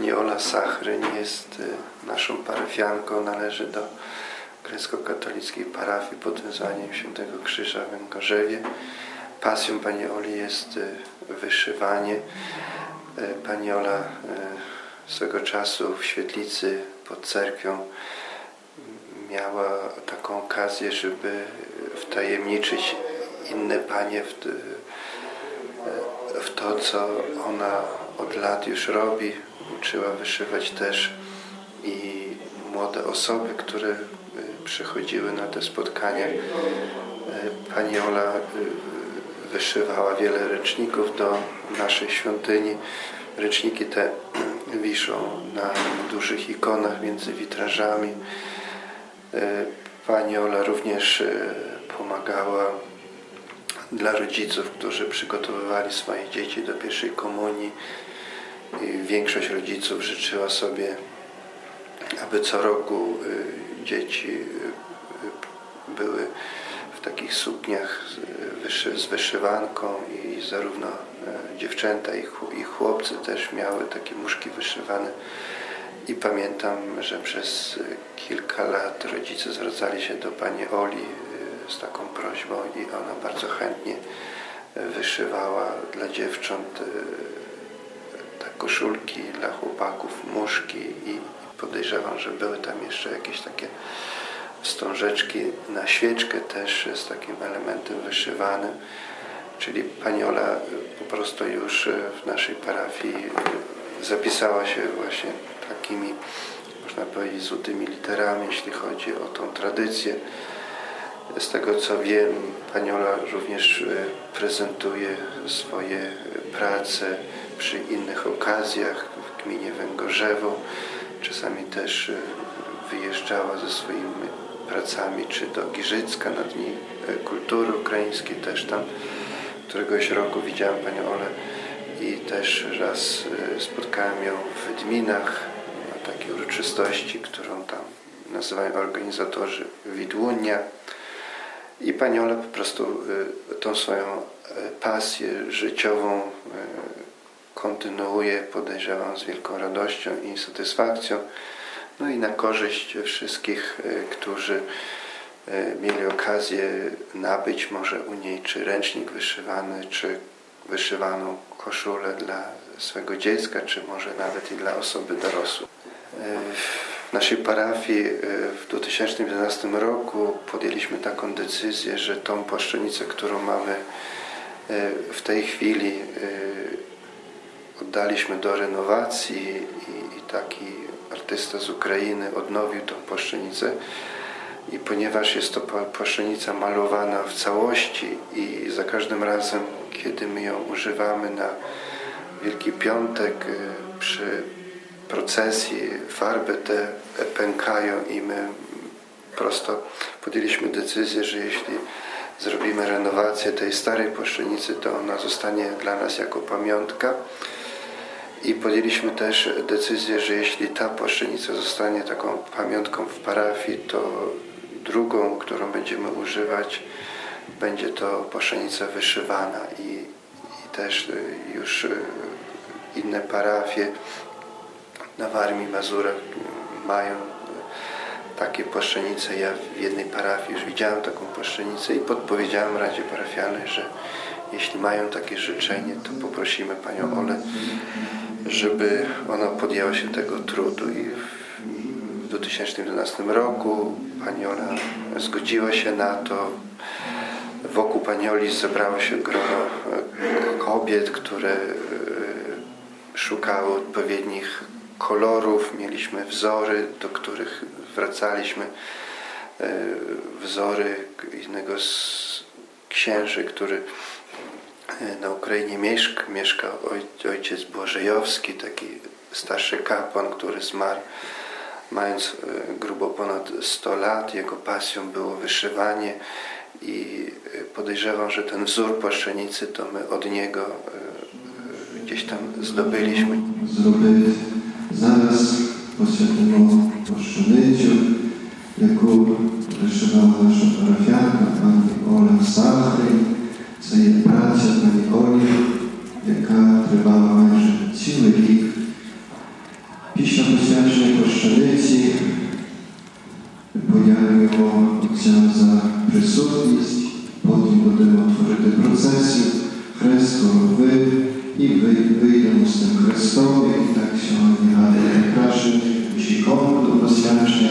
Pani Ola Sachryn jest y, naszą parafianką, należy do grecko-katolickiej parafii pod wezwaniem Świętego Krzyża w Węgorzewie. Pasją Pani Oli jest y, wyszywanie. Y, Pani Ola swego czasu w świetlicy pod cerkwią miała taką okazję, żeby wtajemniczyć inne panie w, w to, co ona od lat już robi. Uczyła wyszywać też i młode osoby, które y, przychodziły na te spotkania. Y, Pani Ola y, wyszywała wiele ręczników do naszej świątyni. Ręczniki te wiszą na dużych ikonach między witrażami. Pani Ola również pomagała dla rodziców, którzy przygotowywali swoje dzieci do pierwszej komunii. I Większość rodziców życzyła sobie, aby co roku y, dzieci y, y, były w takich sukniach z, wyszy, z wyszywanką i zarówno dziewczęta i chł- i chłopcy też miały takie muszki wyszywane. I pamiętam, że przez y, kilka lat rodzice zwracali się do pani Oli y, z taką prośbą i ona bardzo chętnie y, wyszywała dla dziewcząt y, koszulki, dla chłopaków muszki i podejrzewam, że były tam jeszcze jakieś takie wstążeczki na świeczkę też z takim elementem wyszywanym. Czyli Pani Ola y, po prostu już w naszej parafii zapisała się właśnie takimi, można powiedzieć, złotymi literami, jeśli chodzi o tą tradycję. Z tego co wiem, Pani Ola również y, prezentuje swoje prace przy innych okazjach w gminie Węgorzewo. Czasami też y, wyjeżdżała ze swoimi pracami czy do Giżycka na Dni y, Kultury Ukraińskiej, też tam któregoś roku widziałem Panią Olę i też raz y, spotkałem ją w Dminach na takiej uroczystości, którą tam nazywają organizatorzy Widłunia. I Pani Ola po prostu tą swoją pasję życiową kontynuuje, podejrzewam, z wielką radością i satysfakcją. No i na korzyść wszystkich, y, którzy y, mieli okazję nabyć może u niej czy ręcznik wyszywany, czy wyszywaną koszulę dla swego dziecka, czy może nawet i dla osoby dorosłej. Y, W naszej parafii w 2011 roku podjęliśmy taką decyzję, że tą płaszczonicę, którą mamy w tej chwili, oddaliśmy do renowacji i, i taki artysta z Ukrainy odnowił tą płaszczonicę. I ponieważ jest to pła- płaszczonica malowana w całości i za każdym razem, kiedy my ją używamy na Wielki Piątek y, przy procesji, farby te pękają i my prosto podjęliśmy decyzję, że jeśli zrobimy renowację tej starej płaszczenicy, to ona zostanie dla nas jako pamiątka. I podjęliśmy też decyzję, że jeśli ta płaszczenica zostanie taką pamiątką w parafii, to drugą, którą będziemy używać, będzie to płaszczenica wyszywana. I, i też y, już y, inne parafie na Warmii, Mazurach y, mają takie płaszczenice. Ja w jednej parafii już widziałem taką płaszczenicę i podpowiedziałem Radzie Parafialnej, że jeśli mają takie życzenie, to poprosimy Panią Olę, żeby ona podjęła się tego trudu. I w 2011 roku Pani Ola zgodziła się na to. Wokół Pani Oli zebrało się grono e, kobiet, które e, szukały odpowiednich kolorów. Mieliśmy wzory, do których wracaliśmy e, wzory innego z księży, który e, na Ukrainie mieszka, mieszka ojciec Błażejowski, taki starszy kapłan, który zmarł mając e, grubo ponad 100 lat. Jego pasją było wyszywanie i podejrzewam, że ten wzór płaszczenicy to my od niego gdzieś tam zdobyliśmy. Zaraz посвятимо пшеницю, яку вишивала наша парафіянка пані Оля Сахарі. Це є праця пані Олі, яка тривала майже цілий рік. Після посвячення пшениці подякуємо Отця за присутність, потім будемо творити процесію хресту, рови. i wyjdę z tym Chrystowi, tak się nie radę, jak każe, jeśli komu to rozjaśnia,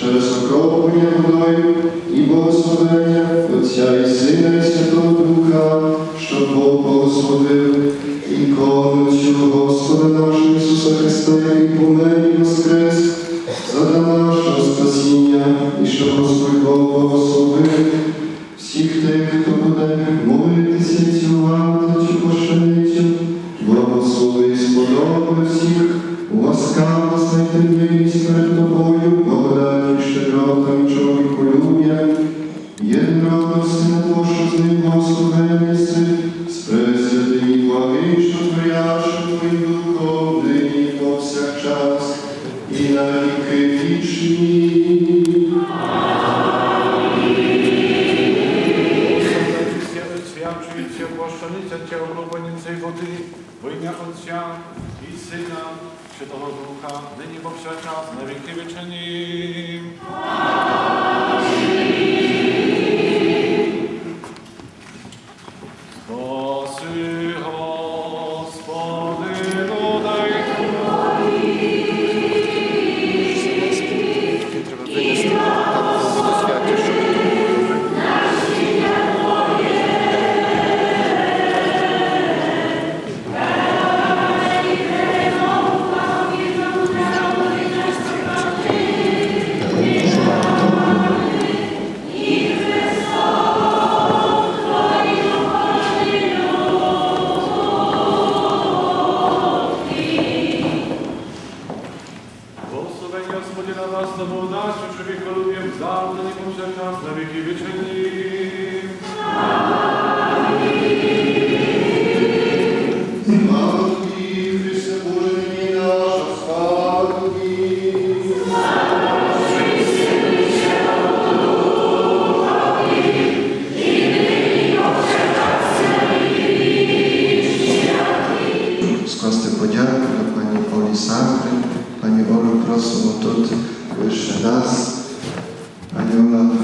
через окроплення водою і благословення Отця і Сина. і віки вічні. Свячується, пощаниця Тя цієї води, в ім'я Отця і Сина, Святого Духа, нині повсякчас, на віки вічені. Спаси. Sakry. Panie Olu, proszę o to jeszcze raz. Panie Olu,